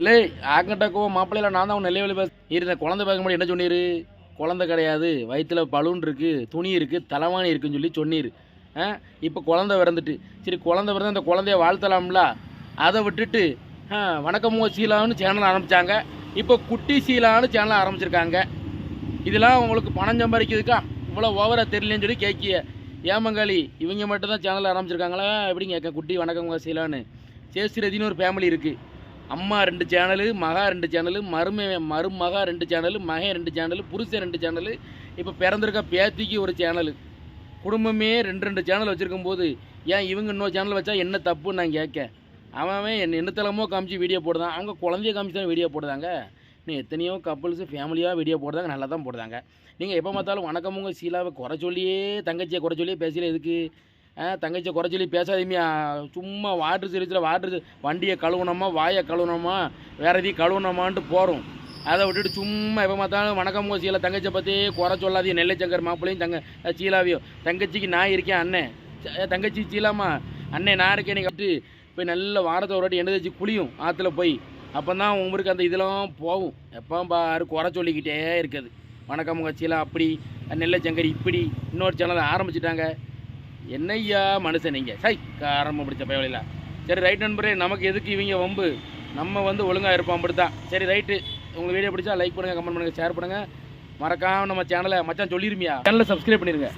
இல்லை ஆக்கட்டாக்கோ மாப்பிள்ளையில நான் தான் நெல்லை வழி பேச இருந்த குழந்தை பார்க்க முடியும் என்ன சொன்னீர்? குழந்தை கிடையாது வயிற்றுல பலூன் இருக்குது துணி இருக்குது தலைவாணி இருக்குன்னு சொல்லி சொன்னீர். ஆ? இப்போ குழந்தை பிறந்துட்டு. சரி குழந்தை பிறந்து அந்த குழந்தைய வாழ்த்தலாம்ல? அதை விட்டுட்டு வணக்கமோ சீலான்னு சேனல் ஆரம்பித்தாங்க இப்போ குட்டி சீலான்னு சேனல் ஆரம்பிச்சிருக்காங்க. இதெல்லாம் உங்களுக்கு பணம் சம்பாதிக்கிறதுக்கா? இவ்வளோ ஓவராக தெரியலன்னு சொல்லி கேட்கிய. ஏமங்காளி இவங்க மட்டும் தான் சேனல் ஆரம்பிச்சிருக்காங்களா? எப்படிங்க கேட்க குட்டி வணக்கமோ சீலான்னு. சேஸ்திரதின்னு ஒரு ஃபேமிலி இருக்குது அம்மா ரெண்டு சேனலு மகா ரெண்டு சேனலு மருமை மருமகா ரெண்டு சேனலு மகன் ரெண்டு சேனலு புருஷன் ரெண்டு சேனலு. இப்போ பிறந்திருக்க பேத்திக்கு ஒரு சேனலு. குடும்பமே ரெண்டு ரெண்டு சேனல் வச்சுருக்கும் போது ஏன் இவங்க இன்னொரு சேனல் வச்சா என்ன தப்புன்னு நான் கேட்கேன். அவன் அவன் என்ன என்னத்தலமோ காமிச்சு வீடியோ போடுதான். அவங்க குழந்தைய காமிச்சு தான் வீடியோ போடுதாங்க. இன்னும் எத்தனையோ கப்புள்ஸு ஃபேமிலியாக வீடியோ போடுறாங்க நல்லா தான் போடுறாங்க நீங்கள் எப்போ பார்த்தாலும் வணக்கமுங்க சீலாவை குறை சொல்லியே தங்கச்சியை குறை சொல்லியே பேசல எதுக்கு? தங்கச்சியை குறை சொல்லி பேசாதீங்க சும்மா வாட்ரு சீரிஸில் வாட்ரு வண்டியை கழுவுனோமா வாயை கழுவுனோமா வேறு எதையும் கழுவுனோமான்ட்டு போகிறோம் அதை விட்டுட்டு சும்மா எப்போ பார்த்தாலும் வணக்கம் சீலா தங்கச்சியை பற்றி குறை சொல்லாதே நெல்லைச்சங்கர் மாப்பிள்ளையும் தங்க சீலாவையும். தங்கச்சிக்கு நான் இருக்கேன் அண்ணன். தங்கச்சி சீலாமா அண்ணன் நான் இருக்கேன் நீங்கள் கட்டு போய் நல்ல வாரத்தை ஒரு வாட்டி எண்ணெய் தேய்ச்சி குளியும் ஆற்றுல போய். அப்போ தான் உங்களுக்கு அந்த இதெல்லாம் போகும். எப்போ பாரு குறை சொல்லிக்கிட்டே இருக்குது. வணக்கம் உங்கள் சீலா அப்படி. நெல்லைச்சங்கர் இப்படி. இன்னொரு சேனலை ஆரம்பிச்சிட்டாங்க. என்னய்யா மனுஷன் நீங்கள் சை ஆரம்பம் பிடிச்ச பயவலையில் சரி ரைட் நண்பரே நமக்கு எதுக்கு இவங்க வம்பு? நம்ம வந்து ஒழுங்காக இருப்போம் அப்படி தான் சரி ரைட்டு உங்களுக்கு வீடியோ பிடிச்சா லைக் பண்ணுங்கள் கமெண்ட் பண்ணுங்கள் ஷேர் பண்ணுங்கள் மறக்காமல் நம்ம சேனலை மச்சான் சொல்லிருமியா? சேனலை சப்ஸ்கிரைப் பண்ணிடுங்க